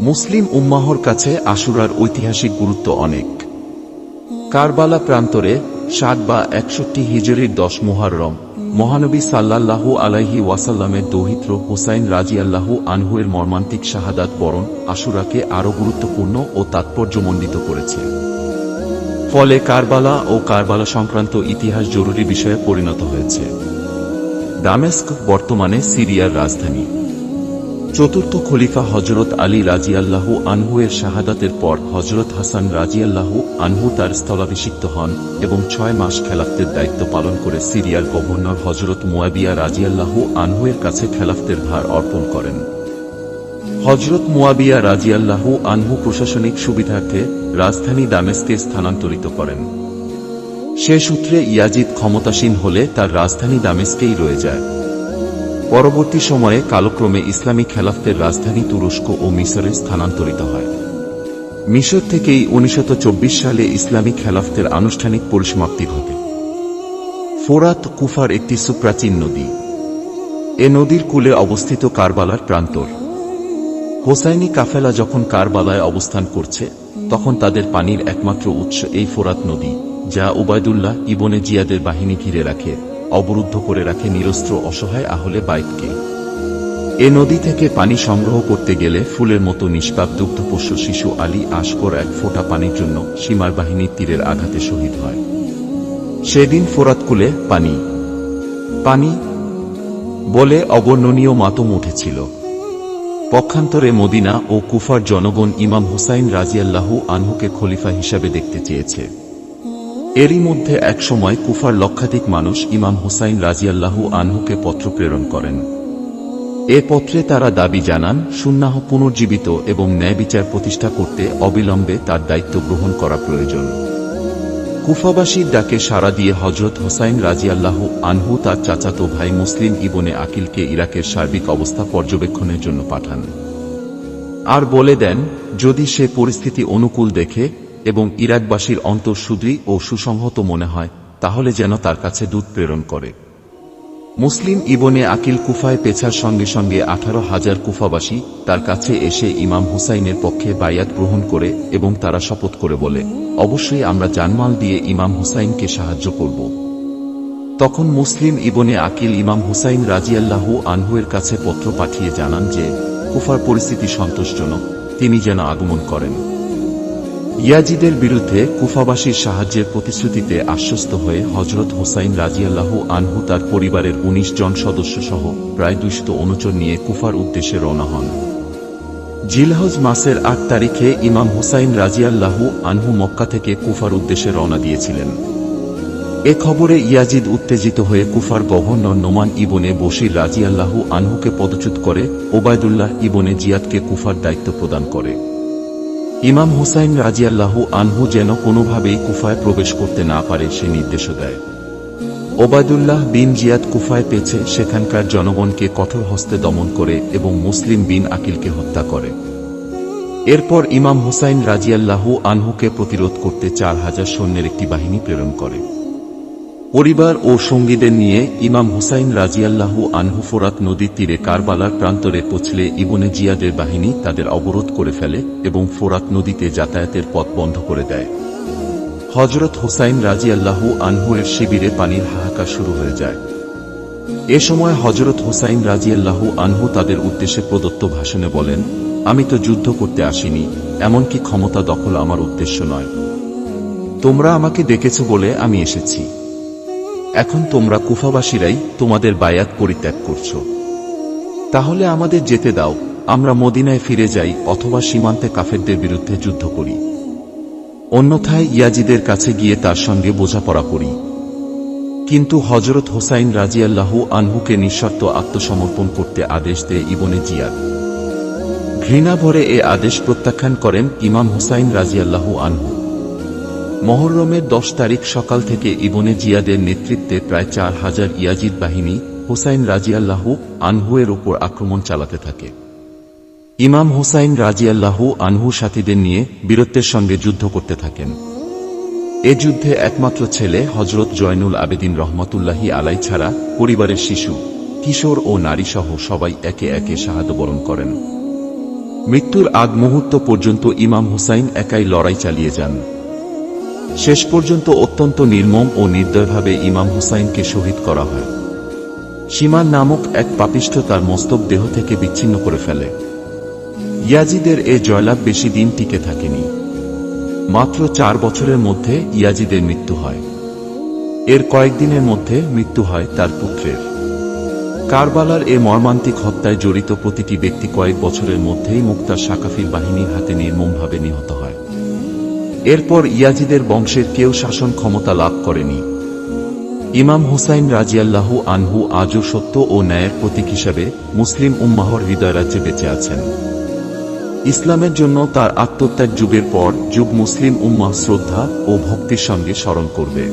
মুসলিম উম্মাহর কাছে আশুরার ঐতিহাসিক গুরুত্ব অনেক। কারবালা প্রান্তরে ষাট বা একষট্টি হিজরির দশ মুহাররম, মহানবী সাল্লাল্লাহু আলাইহি ওয়াসাল্লামের দৌহিত্র হোসাইন রাজিয়াল্লাহু আনহুয়ের মর্মান্তিক শাহাদাত বরণ আশুরাকে আরও গুরুত্বপূর্ণ ও তাৎপর্যমণ্ডিত করেছে। ফলে কারবালা ও কারবালা সংক্রান্ত ইতিহাস জরুরি বিষয়ে পরিণত হয়েছে। দামেস্ক বর্তমানে সিরিয়ার রাজধানী। চতুর্থ খলিফা হজরত আলী রাজিয়াল্লাহু আনহুয়ের শাহাদাতের পর হজরত হাসান রাজিয়াল্লাহু আনহু তার স্থলাভিষিক্ত হন এবং ছয় মাস খেলাফতের দায়িত্ব পালন করে সিরিয়ার গভর্নর হজরত মুয়াবিয়া রাজিয়াল্লাহু আনহুয়ের কাছে খেলাফতের ভার অর্পণ করেন। হজরত মুয়াবিয়া রাজিয়াল্লাহু আনহু প্রশাসনিক সুবিধার্থে রাজধানী দামেস্কে স্থানান্তরিত করেন। সে সূত্রে ইয়াজিদ ক্ষমতাসীন হলে তার রাজধানী দামেস্কেই রয়ে যায়। পরবর্তী সময়ে কালক্রমে ইসলামী খেলাফতের রাজধানী তুরস্ক ও মিশরে স্থানান্তরিত হয়। মিশর থেকেই উনিশশো চব্বিশ সালে ইসলামী খেলাফতের আনুষ্ঠানিক পরিসমাপ্তি ঘটে। ফোরাত কুফার একটি সুপ্রাচীন নদী। এ নদীর কূলে অবস্থিত কারবালার প্রান্তর। হোসাইনি কাফেলা যখন কারবালায় অবস্থান করছে, তখন তাদের পানির একমাত্র উৎস এই ফোরাত নদী, যা ওবায়দুল্লাহ ইবনে জিয়াদের বাহিনী ঘিরে রাখে। অবরুদ্ধ করে রাখে নিরস্ত্র অসহায় আহলে বাইককে এ নদী থেকে পানি সংগ্রহ করতে গেলে ফুলের মতো নিষ্পাপ দুগ্ধপোষ্য শিশু আলী আশকর এক ফোঁটা পানির জন্য সীমার বাহিনীর তীরের আঘাতে শহীদ হয়। সেদিন ফোরাতকুলে পানি। পানি বলে অবর্ণনীয় মাতম উঠেছিল। পক্ষান্তরে মদিনা ও কুফার জনগণ ইমাম হুসাইন রাজিয়াল্লাহু আনহুকে খলিফা হিসাবে দেখতে চেয়েছে। এরই মধ্যে একসময় কুফার লক্ষাধিক মানুষ ইমাম হুসাইন রাজিয়াল্লাহু আনহুকে পত্র প্রেরণ করেন। এ পত্রে তারা দাবি জানান, সুন্নাহ পুনর্জীবিত এবং ন্যায় বিচার প্রতিষ্ঠা করতে অবিলম্বে তার দায়িত্ব গ্রহণ করা প্রয়োজন। কুফাবাসীর ডাকে সাড়া দিয়ে হজরত হোসাইন রাজিয়াল্লাহু আনহু তার চাচাতো ভাই মুসলিম ইবনে আকিলকে ইরাকের সার্বিক অবস্থা পর্যবেক্ষণের জন্য পাঠান। আর বলে দেন, যদি সে পরিস্থিতি অনুকূল দেখে এবং ইরাকবাসীর অন্তর সুদৃঢ় ও সুসংহত মনে হয়, তাহলে যেন তার কাছে দূত প্রেরণ করে। মুসলিম ইবনে আকিল কুফায় পেছার সঙ্গে সঙ্গে আঠারো হাজার কুফাবাসী তার কাছে এসে ইমাম হুসাইনের পক্ষে বায়াত গ্রহণ করে এবং তারা শপথ করে বলে, অবশ্যই আমরা জানমাল দিয়ে ইমাম হুসাইনকে সাহায্য করব। তখন মুসলিম ইবনে আকিল ইমাম হুসাইন রাজিয়াল্লাহু আনহুয়ের কাছে পত্র পাঠিয়ে জানান যে, কুফার পরিস্থিতি সন্তোষজনক, তিনি যেন আগমন করেন। ইয়াজিদের বিরুদ্ধে কুফাবাসীর সাহায্যের প্রতিশ্রুতিতে আশ্বস্ত হয়ে হজরত হোসাইন রাজিয়াল্লাহু আনহু তার পরিবারের ১৯ জন সদস্য সহ প্রায় দুইশত অনুচর নিয়ে কুফার উদ্দেশ্যে রওনা হন। জিলহজ মাসের আট তারিখে ইমাম হুসাইন রাজিয়াল্লাহু আনহু মক্কা থেকে কুফার উদ্দেশ্যে রওনা দিয়েছিলেন। এ খবরে ইয়াজিদ উত্তেজিত হয়ে কুফার গভর্নর নোমান ইবনে বশির রাজিয়াল্লাহু আনহুকে পদচ্যুত করে ওবায়দুল্লাহ ইবনে জিয়াদকে কুফার দায়িত্ব প্রদান করে। ইমাম হুসাইন রাজিয়াল্লাহ আনহু যেন কোনোভাবেই কুফায় প্রবেশ করতে না পারে, সে নির্দেশ দেয়। ওবায়দুল্লাহ বিন জিয়াদ কুফায় পেয়েছে, সেখানকার জনগণকে কঠোর হস্তে দমন করে এবং মুসলিম বিন আকিলকে হত্যা করে। এরপর ইমাম হুসাইন রাজিয়াল্লাহু আনহুকে প্রতিরোধ করতে চার হাজার সৈন্যের একটি বাহিনী প্রেরণ করে। পরিবার ও সঙ্গীদের নিয়ে ইমাম হুসাইন রাজিয়াল্লাহু আনহু ফোরাত নদীর তীরে কারবালার প্রান্তরে পৌঁছলে ইবনে জিয়াদের বাহিনী তাদের অবরোধ করে ফেলে এবং ফোরাত নদীতে যাতায়াতের পথ বন্ধ করে দেয়। হজরত হুসাইন রাজিয়াল্লাহু আনহুয়ের শিবিরে পানির হাহাকার শুরু হয়ে যায়। এ সময় হজরত হুসাইন রাজিয়াল্লাহু আনহু তাদের উদ্দেশ্যে প্রদত্ত ভাষণে বলেন, আমি তো যুদ্ধ করতে আসিনি, এমনকি ক্ষমতা দখল আমার উদ্দেশ্য নয়। তোমরা আমাকে ডেকেছ বলে আমি এসেছি। এখন তোমরা কুফাবাসীরাই তোমাদের বায়াত পরিত্যাগ করছ। তাহলে আমাদের যেতে দাও, আমরা মদিনায় ফিরে যাই অথবা সীমান্তে কাফেরদের বিরুদ্ধে যুদ্ধ করি। অন্যথায় ইয়াজিদের কাছে গিয়ে তার সঙ্গে বোঝাপড়া করি। কিন্তু হজরত হোসাইন রাজিয়াল্লাহু আনহুকে নিঃশর্ত আত্মসমর্পণ করতে আদেশ দেয় ইবনে জিয়াদ। ঘৃণা ভরে এ আদেশ প্রত্যাখ্যান করেন ইমাম হুসাইন রাজিয়াল্লাহু আনহু। মহরমের দশ তারিখ সকাল থেকে ইবনে জিয়াদের নেতৃত্বে প্রায় চার হাজার ইয়াজিদ বাহিনী হুসাইন রাজিয়াল্লাহু আনহুয়ের ওপর আক্রমণ চালাতে থাকে। ইমাম হুসাইন রাজিয়াল্লাহু আনহু সাথীদের নিয়ে বীরত্বের সঙ্গে যুদ্ধ করতে থাকেন। এ যুদ্ধে একমাত্র ছেলে হজরত জয়নুল আবেদিন রহমতুল্লাহি আলাই ছাড়া পরিবারের শিশু, কিশোর ও নারীসহ সবাই একে একে শাহাদ বরণ করেন। মৃত্যুর আগ মুহূর্ত পর্যন্ত ইমাম হুসাইন একাই লড়াই চালিয়ে যান। শেষ পর্যন্ত অত্যন্ত নির্মম ও নির্দয়ভাবে ইমাম হুসাইনকে শহীদ করা হয়। সীমান নামক এক পাপিষ্ঠ তার মস্তক দেহ থেকে বিচ্ছিন্ন করে ফেলে। ইয়াজিদের এ জয়লাভ বেশি দিন টিকে থাকেনি। মাত্র চার বছরের মধ্যে ইয়াজিদের মৃত্যু হয়। এর কয়েকদিনের মধ্যে মৃত্যু হয় তার পুত্রের। কারবালার এ মর্মান্তিক হত্যায় জড়িত প্রতিটি ব্যক্তি কয়েক বছরের মধ্যেই মুক্তার সাকাফির বাহিনীর হাতে নির্মমভাবে নিহত এরপর ইয়াজিদের বংশের কেউ শাসন ক্ষমতা লাভ করেনি। ইমাম হুসাইন রাজিয়াল্লাহু আনহু আজও সত্য ও ন্যায়ের প্রতীক হিসাবে মুসলিম উম্মাহর হৃদয় রাজ্যে বেঁচে আছেন। ইসলামের জন্য তার আত্মত্যাগ যুগের পর যুগ মুসলিম উম্মাহ শ্রদ্ধা ও ভক্তির সঙ্গে স্মরণ করবে।